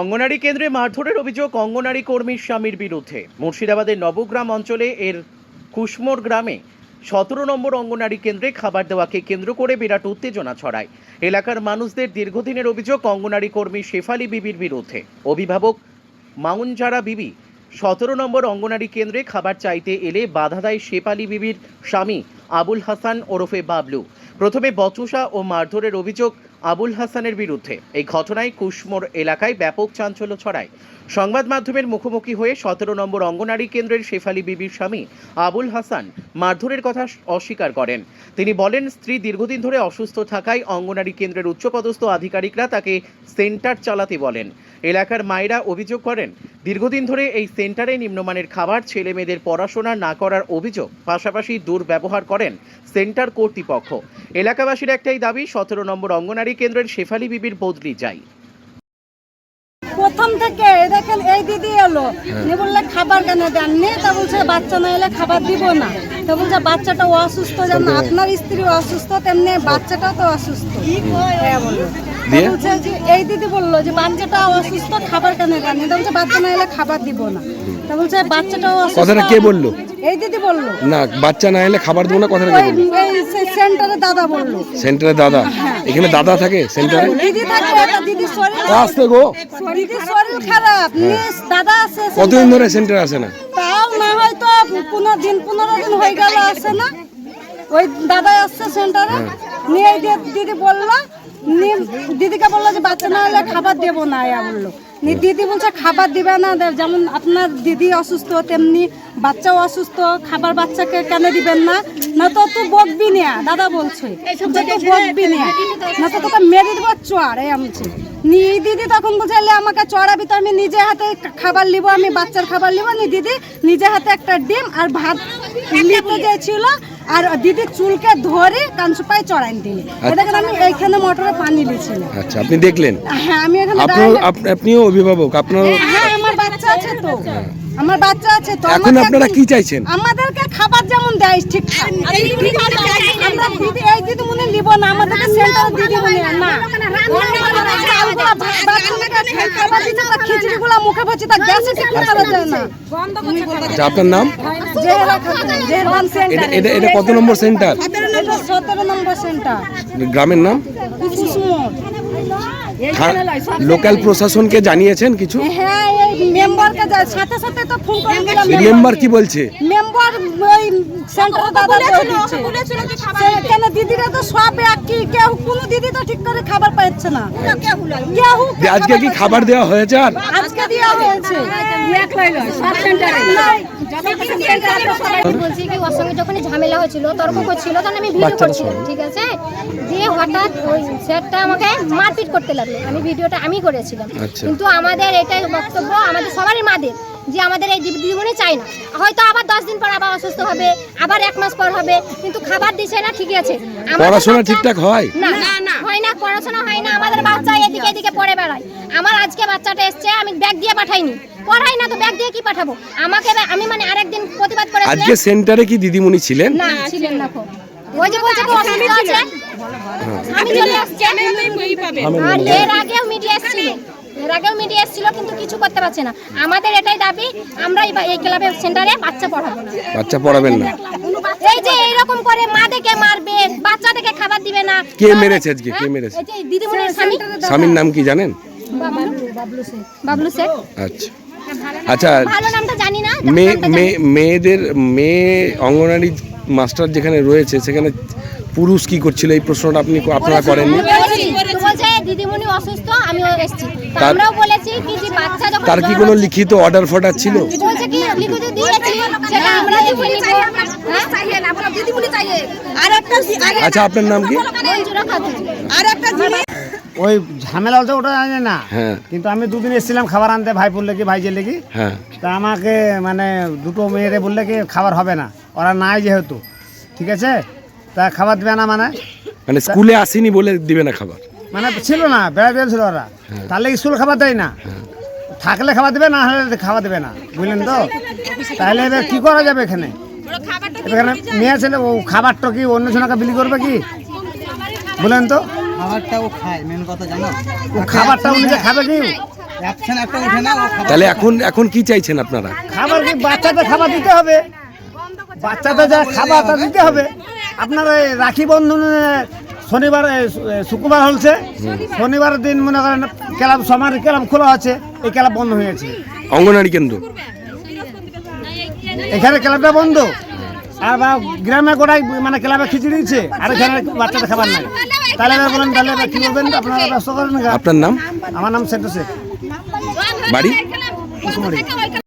অঙ্গনারী কেন্দ্রে মারধরের অভিযোগ অঙ্গনারী কর্মীর স্বামীর বিরুদ্ধে। মুর্শিদাবাদের নবগ্রাম অঞ্চলে এর কুসমোর গ্রামে সতেরো নম্বর অঙ্গনারী কেন্দ্রে খাবার দেওয়াকে কেন্দ্র করে বিরাট উত্তেজনা ছড়ায়। এলাকার মানুষদের দীর্ঘদিনের অভিযোগ অঙ্গনারী কর্মী শেফালি বিবির বিরুদ্ধে। অভিভাবক মাউনজারা বিবি সতেরো নম্বর অঙ্গনারী কেন্দ্রে খাবার চাইতে এলে বাধা দেয় শেফালি বিবির স্বামী আবুল হাসান ওরফে বাবলু। প্রথমে বচসা ও মারধরের অভিযোগ আবুল হাসানের বিরুদ্ধে। এই ঘটনায় কুশমোর এলাকায় ব্যাপক চাঞ্চল্য ছড়ায়। সংবাদ মাধ্যমের মুখোমুখি হয়ে সতেরো নম্বর অঙ্গনারী কেন্দ্রের শেফালি বিবির স্বামী আবুল হাসান মারধরের কথা অস্বীকার করেন। তিনি বলেন, স্ত্রী দীর্ঘদিন ধরে অসুস্থ থাকায় অঙ্গনারী কেন্দ্রের উচ্চপদস্থ আধিকারিকরা তাকে সেন্টার চালাতে বলেন। এলাকার মায়েরা অভিযোগ করেন দীর্ঘদিন ধরে এই সেন্টারে নিম্নমানের খাবার ছেলে মেয়েদের পড়াশোনা না করার অভিযোগ পাশাপাশি দুর্ব্যবহার করেন সেন্টার কর্তৃপক্ষ। এলাকাবাসীর একটাই দাবি সতেরো নম্বর অঙ্গনারী কেন্দ্রের শেফালি বিবির বদলি যায় প্রথম থেকে দেখেন এই দিদি এলো। নিয়ে বললে খাবার কেন দেননি? তা বলছে বাচ্চা না এলে খাবার দিব না। তা বলছে বাচ্চাটা অসুস্থ যেমন আপনার স্ত্রী অসুস্থ তেমনি বাচ্চাটাও তো অসুস্থ। হ্যাঁ বলল। দিয়ে? এই দিদি বলল যে বাচ্চাটা অসুস্থ খাবার কেন তা বলছে বাচ্চা না এলে খাবার দিব না। তা বলছে বাচ্চাটাও অসুস্থ। কথাটা কে বলল? এই দিদি বলল। না বাচ্চা না এলে খাবার দেবো না কথাটা কে বলল? সেন্টারে দাদা বলল। সেন্টারে দাদা? এখানে দাদা থাকে সেন্টারে? দিদি থাকে একটা দিদি শরীর। আসতে গো। দিদির শরীর খারাপ নিস দাদা আছে কতদিন ধরে সেন্টারে আসে না? তাও না হয়তো পনেরো দিন পনেরো দিন হয়ে গেল আসে না। ওই দাদা আসছে সেন্টারে। নিয়ে দিদি বলল দিদিকে বলল যে বাচ্চা না হলে খাবার দেবো না ইয়া বলল। নিয়ে দিদি বলছে খাবার দিবে না যেমন আপনার দিদি অসুস্থ তেমনি বাচ্চাও অসুস্থ খাবার বাচ্চাকে কেন দিবেন না? না তো তুই বকবি না দাদা বলছে। যে তুই বকবি না না তো তোকে মেরে দেবো চড় এই আমছে নিয়ে দিদি তখন বলছে "লে, আমাকে চড়াবি তো আমি নিজে হাতে খাবার নিব আমি বাচ্চার খাবার নিব। নি দিদি নিজে হাতে একটা ডিম আর ভাত নিতে গেছিল আর দিদি চুলকে ধরে কানসুপাই চড়াই দিলে। দেখেন আমি এইখানে মোটরে পানি লিছিলাম আচ্ছা আপনি দেখলেন? হ্যাঁ আমি এখানে আপ- আপনিও অভিভাবক আপনার হ্যাঁ আমার বাচ্চা আছে তো। আমার বাচ্চা আছে তো এখন আপনারা কি চাইছেন? আমাদেরকে খাবার যেমন দেয় ঠিক। আমরা দিদি এই দিদি মনে নিব না আমাদেরকে সেন্টার মনে না না। আচ্ছা আপনার নাম? জেহেরা খাতুন, জেহেরবান এটা সেন্টার। কত নম্বর সেন্টার? সতেরো নম্বর সেন্টার। গ্রামের নাম? লোকাল প্রশাসনকে জানিয়েছেন কিছু? হ্যাঁ এই মেম্বারকে যায় সাথে সাথে তো ফোন করে দিলাম। মেম্বার কি বলছে? মেম্বার ওই সেন্টার দাদা বলে দিচ্ছে। সে- কেন দিদিরা তো সব একই কেউ কোনো দিদি তো ঠিক করে খাবার পাচ্ছে না। কেউ যে আজকে কি খাবার দেওয়া হয়েছে আর? আজকে দেওয়া হয়েছে। সব সেন্টারে আমি বলছি কি ওর সঙ্গে যখন ঝামেলা হয়েছিল তর্ক করছিল তখন আমি ভিডিও করছিলাম ঠিক আছে দিয়ে হঠাৎ ওই স্যারটা আমাকে মারপিট করতে লাগল আমি ভিডিওটা আমি করেছিলাম। কিন্তু আমাদের এটাই বক্তব্য আমাদের সবারই মাদের যে আমাদের এই চাই না। হয়তো আবার দশ দিন পর আবার অসুস্থ হবে আবার এক মাস পর হবে কিন্তু খাবার দিছে না ঠিক আছে। পড়াশোনা ঠিকঠাক হয়? না না। হয় না পড়াশোনা হয় না আমাদের বাচ্চা এদিকে এদিকে পড়ে বেড়ায়। আমার আজকে বাচ্চাটা এসছে আমি ব্যাগ দিয়ে পাঠাইনি। পড়াই না তো ব্যাগ দিয়ে কি পাঠাবো? আমাকে আমি মানে আরেকদিন প্রতিবাদ আজকে করেছিলাম সেন্টারে কি দিদিমণি ছিলেন? না ছিলেন না ওই যে বলছে অসুস্থ আছে। আমি চলে আসছি। আর এর আগেও মিডিয়া এসেছিল। এর আগেও মিডিয়া এসেছিল কিন্তু কিছু করতে পারছে না। আমাদের এটাই দাবি আমরা এই বা- এই ক্লাবের সেন্টারে বাচ্চা পড়াবো না। বাচ্চা পড়াবেন না। এই যে এইরকম করে মা দেখে মারবে বাচ্চা দেখে খাবার দিবে না। কে মেরেছে আজকে? কে? মেরেছে? এই যে দিদিমণির স্বামী। স্বামীর নাম কি জানেন? বাবলু। শেখ। আচ্ছা আচ্ছা। ভালো নামটা জানি না মেয়ে মেয়ে- মেয়েদের মেয়ে অঙ্গনারী মাস্টার যেখানে রয়েছে সেখানে পুরুষ কি করছিল এই প্রশ্নটা আপনি আপনারা দিদিমণি অসুস্থ এসেছি তার- আমরাও বলেছি কি যে বাচ্চা যখন তার কি কোনো লিখিত অর্ডার ফর্ডার ছিল বলছে কি লিখিত দিয়েছি সেটা আমরা দেখে নিব হ্যাঁ? আচ্ছা আপনার নাম কি মঞ্জুরা খাতুন ওই ঝামেলা হচ্ছে ওটা জানি না। হ্যাঁ। কিন্তু আমি দুদিন এসেছিলাম খাবার আনতে ভাই ভাইপুর লেগে ভাইজের লেগে। হ্যাঁ। তা আমাকে মানে দুটো মেয়েরে বললে কি খাবার হবে না। ওরা নাই যেহেতু ঠিক আছে? তা খাবার দেবে না মানে। মানে স্কুলে আসেনি বলে দিবে না খাবার? মানে ছিল না বেড়াতে ছিল ওরা। তাহলে স্কুল খাবার দেয় না। থাকলে খাবার দেবে না হলে খাবার দেবে না বুঝলেন তো? তাহলে এবার কি করা যাবে এখানে? এখানে মেয়ে ছেলে ও খাবারটা কি অন্য জনকে বিলি করবে কি? বলেন তো? খাবারটাও খায় মেন কথা জানো? ও খাবারটা উনি খাবে কি? তাহলে এখন এখন কি চাইছেন আপনারা? খাবার কি? বাচ্চাদের খাবার দিতে হবে? বাচ্চাদের যা খাবার তা দিতে হবে। আপনার এই রাখি বন্ধন শনিবার শুক্রবার হচ্ছে শনিবার দিন মনে করেন ক্লাব সমার ক্লাব খোলা আছে এই ক্লাব বন্ধ হয়েছে অঙ্গনারী কেন্দ্র? এখানে ক্লাবটা বন্ধ। আর বা গ্রামে গোটাই মানে ক্লাবে খিচুড়ি দিচ্ছে আর এখানে বাচ্চাদের খাবার নাই। তাহলে এবার বলেন তাহলে এবার কি বলবেন? আপনারা ব্যবস্থা করেন আপনার নাম? আমার নাম সেন্টু শেখ। বাড়ি?